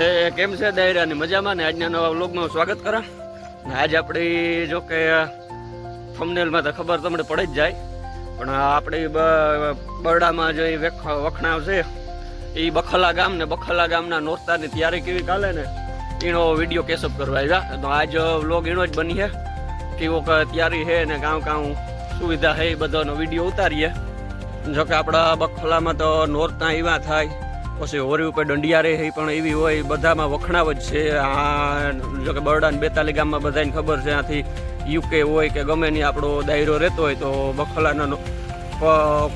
એ કેમ છે દાયરાની મજામાં ને? આજના નવા વ્લોગમાં સ્વાગત કરા. ને આજે આપણી, જો કે થંબનેલમાં તો ખબર તમને પડી જ જાય, પણ આપણી બરડામાં જે વેખ- વખણાવ છે એ બખલા ગામ ને બખલા ગામના નોરતાની તૈયારી કેવી ચાલે ને, એનો વીડિયો કેસઅપ કરવા આવ્યા. તો આજ વ્લોગ એનો જ બની છે કેવો તૈયારી છે ને કાં કાં સુવિધા છે એ બધાનો વીડિયો ઉતારીએ. જોકે આપણા બખલામાં તો નોરતા એવા થાય પછી હોરી ઉપર દંડિયા રહે પણ એવી હોય, બધામાં વખણાવ જ છે. આ જો કે બરડાન બેતાલી ગામમાં બધાને ખબર છે, આથી યુકે હોય કે ગમે નહીં આપણો દાયરો રહેતો હોય, તો બખલાનો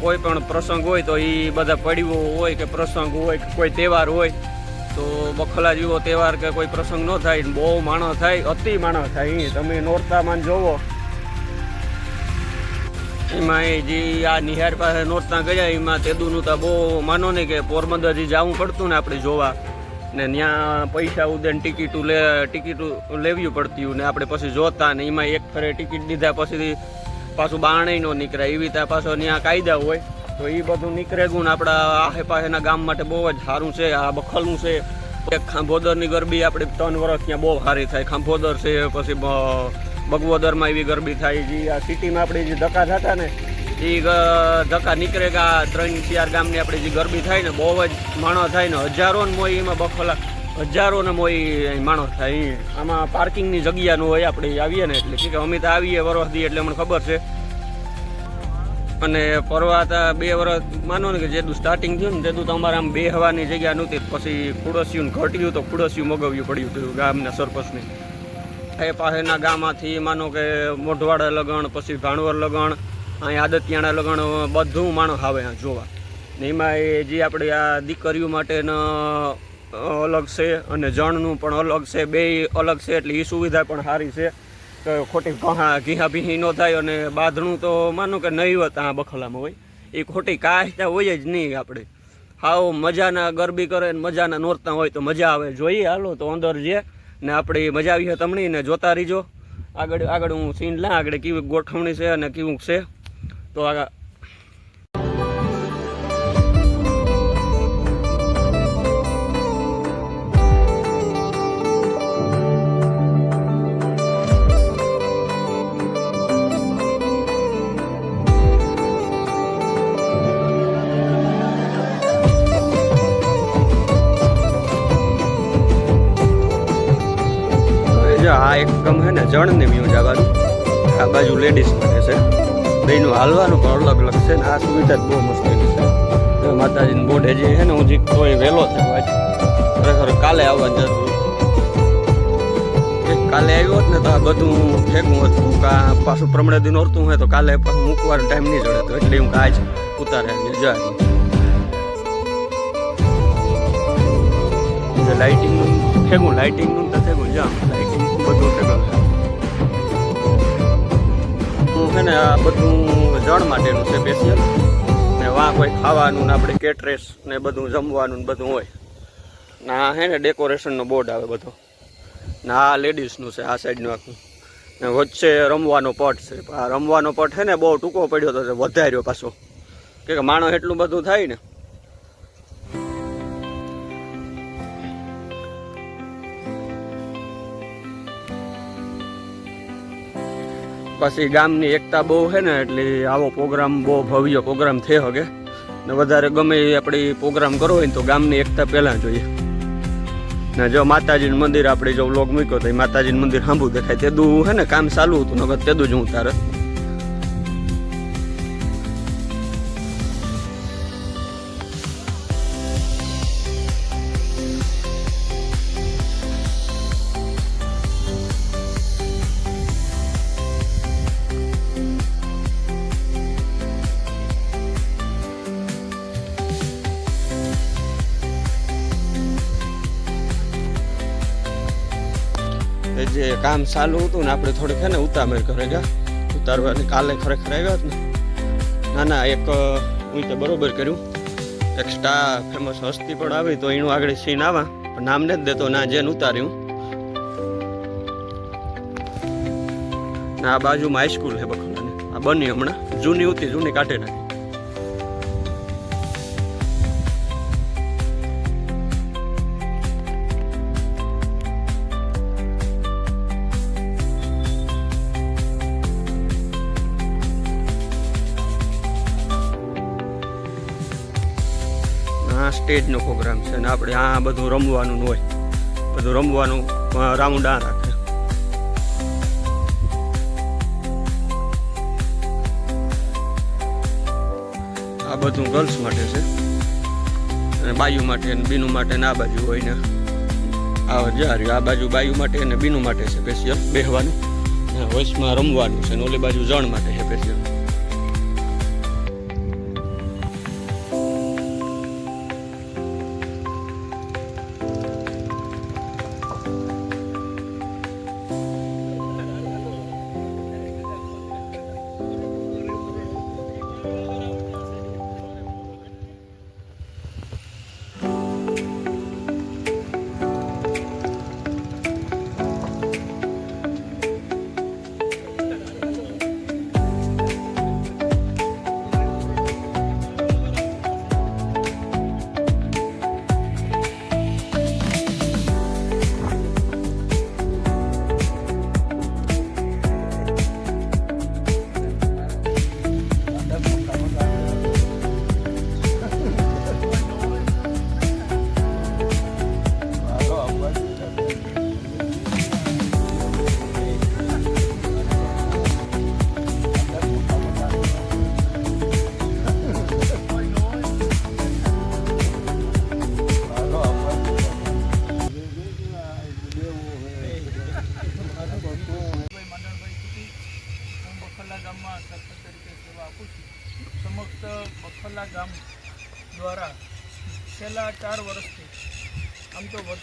કોઈ પણ પ્રસંગ હોય, તો એ બધા પડીઓ હોય કે પ્રસંગ હોય કે કોઈ તહેવાર હોય, તો બખલા જેવો તહેવાર કે કોઈ પ્રસંગ ન થાય બહુ માણસ થાય, અતિ માણસ થાય. તમે નોરતામાં જોવો એમાં જે આ નિહાર પાસે નોરતા ગયા, એમાં તેદુનું તો બહુ માનો ને કે પોરબંદર જે જવું પડતું ને આપણે જોવા. ને ત્યાં પૈસા ઉદેન ટિકિટું લે, ટિકિટું લેવી પડતી ને આપણે પછી જોતા ને એમાં એક ફરે ટિકિટ દીધા પછી પાછું બાણે નો નીકળે એવી રીતે પાછો ત્યાં કાયદા હોય, તો એ બધું નીકળે ગુણ આપણા આહે પાસેના ગામ માટે બહુ જ સારું છે, આ બખલનું છે. ખાંભોદરની ગરબી આપણે ત્રણ વર્ષ ત્યાં બહુ સારી થાય. ખાંભોદર છે, પછી બગવોદરમાં એવી ગરબી થાય જે આ સિટીમાં આપણે જે ધક્કા થતા ને, એ ધક્કા નીકળે કે આ ત્રણ ચાર ગામની આપણે જે ગરબી થાય ને, બહુ જ માણસ થાય ને, હજારો ને મોય એમાં બખોલા, હજારો ને મોય માણસ થાય આમાં પાર્કિંગની જગ્યા હોય, આપણે આવીએ ને એટલે. કે અમે તો આવીએ વરસ દી એટલે મને ખબર છે. અને ફરવા તા બે વર્ષ માનો ને કે જેટલું સ્ટાર્ટિંગ થયું ને તેટલું તો અમારે આમ બે હવાની જગ્યા નહોતી. પછી ખુડસિયું ઘટ્યું તો ખુડસ્યું મગાવ્યું પડ્યું હતું ગામના સરપંચને એ પાસેના ગામમાંથી માનો કે મોઢવાડા લગણ, પછી ભાણવર લગણ અહીં આદતિયાણા લગણ, બધું માણસ આવે આ જોવા. એમાં એ જે આપણે આ દીકરીઓ માટેનો અલગ છે અને જણનું પણ અલગ છે, બે અલગ છે, એટલે એ સુવિધા પણ સારી છે. કે ખોટી ઘા ઘીહા ભીહી ન થાય અને બાંધણું તો માનો કે નહીવત આ બખલામાં હોય. એ ખોટી કાહતા હોય જ નહીં આપણે. હાવ મજાના ગરબી કરે ને મજાના નોરતા હોય તો મજા આવે. જોઈએ હાલો તો અંદર જે ને આપણે મજા આવી છે તમને ને જોતા રહીજો. આગળ આગળ હું સીન લા, આગળ કેવી ગોઠવણી છે અને કેવું છે. તો આ આ એકમ છે ને જણને વ્યૂ જવાનું આ બાજુ લેડીઝ માટે છે. બેનું હાલવાનું પણ અલગ અલગ છે ને આ સુવિધા જ બહુ મુશ્કેલ છે. માતાજીનું બોર્ડ જે છે ને, હું જે તોય વહેલો થયો ખરેખર કાલે આવવાની જરૂર કાલે આવ્યો હોત ને તો આ બધું ફેંકવું હતું. કા પાછું પ્રમણે દિન ઓરતું હોય તો કાલે પાછું મૂકવાનો ટાઈમ નહીં જડે તો એટલે હું આજ ઉતારે જાય લાઇટિંગનું ફેંકું લાઇટિંગનું તો ફેંકું જામ હું છે ને આ બધું જણ માટેનું છે સ્પેશિયલ ને વાં કોઈ ખાવાનું ને આપણે કેટરેસ ને બધું જમવાનું બધું હોય. ને આ છે ને ડેકોરેશનનો બોર્ડ આવે બધો. ને આ લેડીઝનું છે, આ સાઈડનું આખું. ને વચ્ચે રમવાનો પટ છે. આ રમવાનો પટ છે ને બહુ ટૂંકો પડ્યો તો વધાર્યો પાછો. કે માણસ એટલું બધું થાય ને પછી ગામની એકતા બહુ છે ને, એટલે આવો પ્રોગ્રામ, બહુ ભવ્ય પ્રોગ્રામ થઈ શકે ને વધારે ગમે એ આપણે પ્રોગ્રામ કરવો હોય ને તો ગામની એકતા પહેલાં જોઈએ. ને જો માતાજીનું મંદિર, આપણે જો વ્લોગ મૂક્યો તો એ માતાજીનું મંદિર સાંભળું દેખાય. તેદું છે ને, કામ ચાલુ હતું નગર તેદું જ હું તારે. જે કામ ચાલુ હતું ને આપણે થોડીક છે ને ઉતામેર કરે ગયા. ઉતારવાની કાલે ખરેખર આવ્યા જ ને. ના ના, એક હું બરોબર કર્યું. એક સ્ટા ફેમસ હસ્તી પણ આવી તો એનું આગળ સીન આવા. પણ નામ નથી દેતો, ના, જેને ઉતાર્યું. ના, આ બાજુમાં હાઈસ્કૂલ છે બખલાની આ બની હમણાં. જૂની હતી જૂની કાઢે નાખી. આ સ્ટેજનો પ્રોગ્રામ છે અને આપણે આ બધું રમવાનું હોય. બધું રમવાનું રાઉન્ડ આ રાખે. આ બધું ગર્લ્સ માટે છે. અને બાયુ માટે અને બીનું માટે ને આ બાજુ હોય ને. આ જારી આ બાજુ બાયુ માટે અને બીનું માટે છે સ્પેશિયલ બેહવાનું. અને રમવાનું છે અને ઓલી બાજુ જણ માટે છે સ્પેશિયલ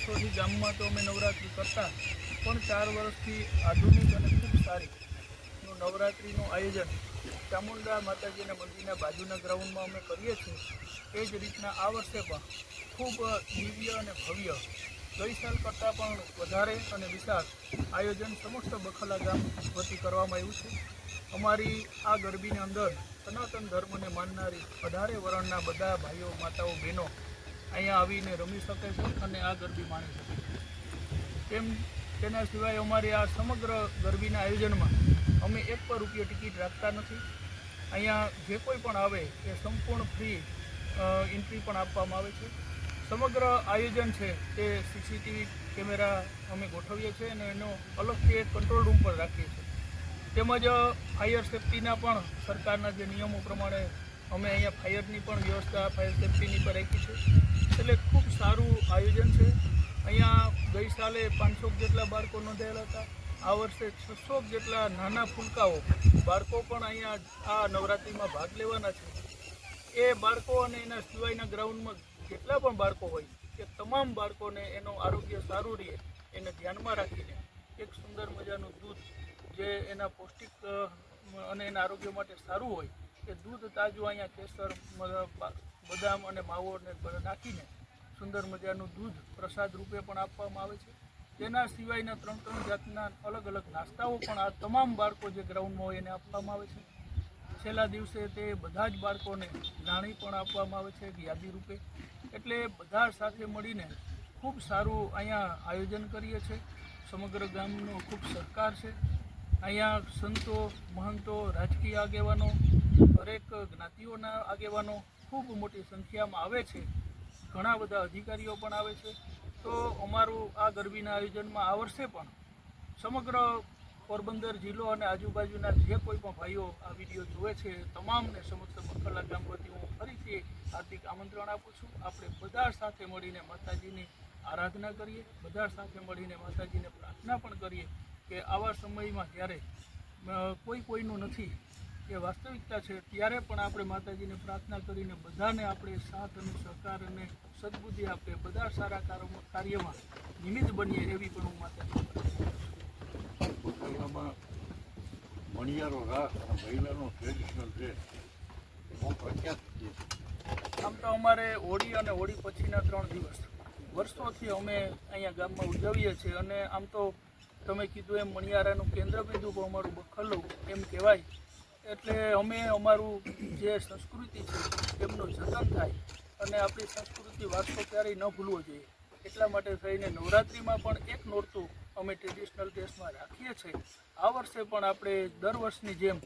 વર્ષોથી ગામમાં તો અમે નવરાત્રિ કરતા, પણ ચાર વર્ષથી આધુનિક અને ખૂબ સારી નવરાત્રિનું આયોજન ચામુંડા માતાજીના મંદિરના બાજુના ગ્રાઉન્ડમાં અમે કરીએ છીએ. એ જ રીતના આ વર્ષે પણ ખૂબ દિવ્ય અને ભવ્ય ગઈ સાલ કરતાં પણ વધારે અને વિશાળ આયોજન સમસ્ત બખલા ગામ વતી કરવામાં આવ્યું છે. અમારી આ ગરબીની અંદર સનાતન ધર્મને માનનારી અઢારે વરણના બધા ભાઈઓ, માતાઓ, બહેનો અહીંયા આવીને રમી શકે છે અને આ ગરબી માણી શકે છે. તેમ, તેના સિવાય અમારી આ સમગ્ર ગરબીના આયોજનમાં અમે એક પણ રૂપિયા ટિકિટ રાખતા નથી. અહીંયા જે કોઈ પણ આવે એ સંપૂર્ણ ફ્રી એન્ટ્રી પણ આપવામાં આવે છે. સમગ્ર આયોજન છે તે સીસીટીવી કેમેરા અમે ગોઠવીએ છીએ અને એનો અલગથી એક કંટ્રોલ રૂમ પણ રાખીએ છીએ. તેમજ ફાયર સેફટીના પણ સરકારના જે નિયમો પ્રમાણે અમે અહીંયા ફાયરની પણ વ્યવસ્થા, ફાયર સેફ્ટીની પર રાખી છે. એટલે ખૂબ સારું આયોજન છે. અહીંયા ગઈ સાલે પાંચસો જેટલા બાળકો નોંધાયેલા હતા. આ વર્ષે છસો જેટલા નાના ફૂલકાઓ બાળકો પણ અહીંયા આ નવરાત્રિમાં ભાગ લેવાના છે. એ બાળકો અને એના સિવાયના ગ્રાઉન્ડમાં જેટલા પણ બાળકો હોય, એ તમામ બાળકોને એનું આરોગ્ય સારું રહે એને ધ્યાનમાં રાખીને એક સુંદર મજાનું દૂધ જે એના પૌષ્ટિક અને એના આરોગ્ય માટે સારું હોય એ દૂધ તાજું અહીંયા કેસર બદામ અને માવો ને બ- નાખીને સુંદર મજાનું દૂધ પ્રસાદ રૂપે પણ આપવામાં આવે છે. તેના સિવાયના ત્રણ ત્રણ જાતના અલગ અલગ નાસ્તાઓ પણ આ તમામ બાળકો જે ગ્રાઉન્ડમાં હોય એને આપવામાં આવે છે. છેલ્લા દિવસે તે બધા જ બાળકોને નાણી પણ આપવામાં આવે છે યાદી રૂપે. એટલે બધા સાથે મળીને ખૂબ સારું અહીંયા આયોજન કરીએ છીએ. સમગ્ર ગામનો ખૂબ સહકાર છે. અહીંયા સંતો, મહંતો, રાજકીય આગેવાનો, દરેક જ્ઞાતિઓના આગેવાનો ખૂબ મોટી સંખ્યામાં આવે છે. ઘણા બધા અધિકારીઓ પણ આવે છે. તો અમારું આ ગરબીના આયોજનમાં આ વર્ષે પણ સમગ્ર પોરબંદર જિલ્લો અને આજુબાજુના જે કોઈ પણ ભાઈઓ આ વીડિયો જુએ છે, તમામને સમસ્ત બખરલા ગામ વતી હું ફરીથી હાર્દિક આમંત્રણ આપું છું. આપણે બધા સાથે મળીને માતાજીની આરાધના કરીએ, બધા સાથે મળીને માતાજીને પ્રાર્થના પણ કરીએ. કે આવા સમયમાં જ્યારે કોઈ કોઈનું નથી. એ વાસ્તવિકતા છે. ત્યારે પણ આપણે માતાજીને પ્રાર્થના કરીને બધાને આપણે સાથ અને સહકાર અને સદબુદ્ધિ આપે. બધા સારા કાર્યો કાર્યમાં નિમિત્ત બનીએ એવી પણ હું. બકરિયામાં મણિયારો રાસ અને મહિલાનો ટ્રેડિશનલ ડ્રેસ બહુ પ્રખ્યાત છે. આમ તો અમારે હોળી અને હોળી પછીના ત્રણ દિવસ. વર્ષોથી અમે અહીંયા ગામમાં ઉજવીએ છીએ અને આમ તો તમે કીધું એમ મણિયારાનું કેન્દ્રબિંદુ પણ અમારું બખલો એમ કહેવાય. એટલે અમે અમારું જે સંસ્કૃતિ છે એમનું જતન થાય અને આપણી સંસ્કૃતિ વારસો ક્યારેય ન ભૂલવો જોઈએ. એટલા માટે થઈને નવરાત્રિમાં પણ એક નોરતું અમે ટ્રેડિશનલ ડ્રેસમાં રાખીએ છીએ આ વર્ષે પણ આપણે દર વર્ષની જેમ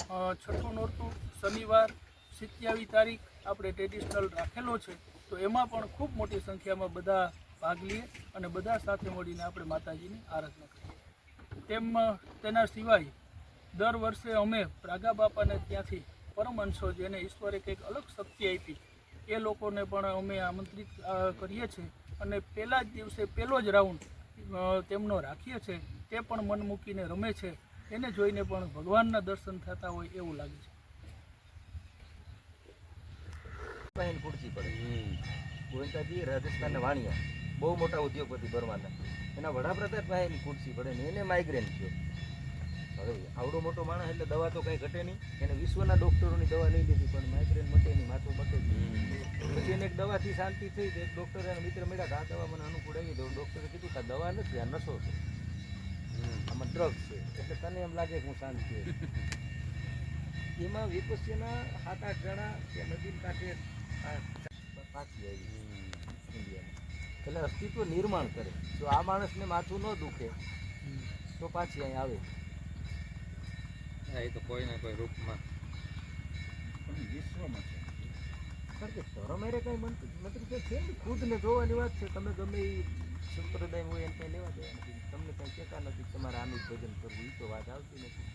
છઠ્ઠું નોરતું શનિવાર સિત્યાવીસ તારીખ આપણે ટ્રેડિશનલ રાખેલો છે. તો એમાં પણ ખૂબ મોટી સંખ્યામાં બધા ભાગ લઈએ અને બધા સાથે મળીને આપણે માતાજીની આરાધના કરીએ. તેમ, તેના સિવાય દર વર્ષે અમે પ્રાગા બાપાને ત્યાંથી પરમહંસો જેને ઈશ્વરે કંઈક અલગ શક્તિ આપી, એ લોકોને પણ અમે આમંત્રિત કરીએ છીએ. અને પહેલા જ દિવસે પહેલો જ રાઉન્ડ તેમનો રાખીએ છીએ. તે પણ મન મૂકીને રમે છે. એને જોઈને પણ ભગવાનના દર્શન થતા હોય એવું લાગે છે. પડે. રાજસ્થાનના વાણિયા. બહુ મોટા ઉદ્યોગપતિ ભરવાના એના વડાપ્રધાન એની ખુરશી પડે ને એને માઇગ્રેન થયો. હવે આવડો મોટો માણસ એટલે દવા તો કંઈ ઘટે નહીં. એને વિશ્વના ડૉક્ટરોની દવા લઈ લીધી પણ માઇગ્રેન મટે નહીં માથું મટે નહીં. પછી એને એક દવાથી શાંતિ થઈ તો એક ડૉક્ટર એના મિત્ર મળ્યા કે આ દવા મને અનુકૂળ આવી તો ડૉક્ટરે કીધું કે આ દવા નથી આ નશો છે. આમાં ડ્રગ છે. એટલે તને એમ લાગે કે હું શાંત છું. એમાં વિપસ્યના સાત આઠ જણા કે નદી કાંઠે પાછી આવી ઇન્ડિયામાં. એટલે અસ્તિત્વ નિર્માણ કરે. જો આ માણસને માથું ન દુખે તો પાછી અહીં આવે. એ તો કોઈ ને કોઈ રૂપમાં. વિશ્વમાં છે. કારણ કે ધર્મ એરે કંઈ મતલબ મતલબ કે છે ને ખુદને જોવાની વાત છે. તમે ગમે એ સંપ્રદાય હોય એને કંઈ લેવા દેવા નથી. તમને કંઈ કહેતા નથી તમારે આનું ભજન કરવું એ તો વાત આવતી નથી.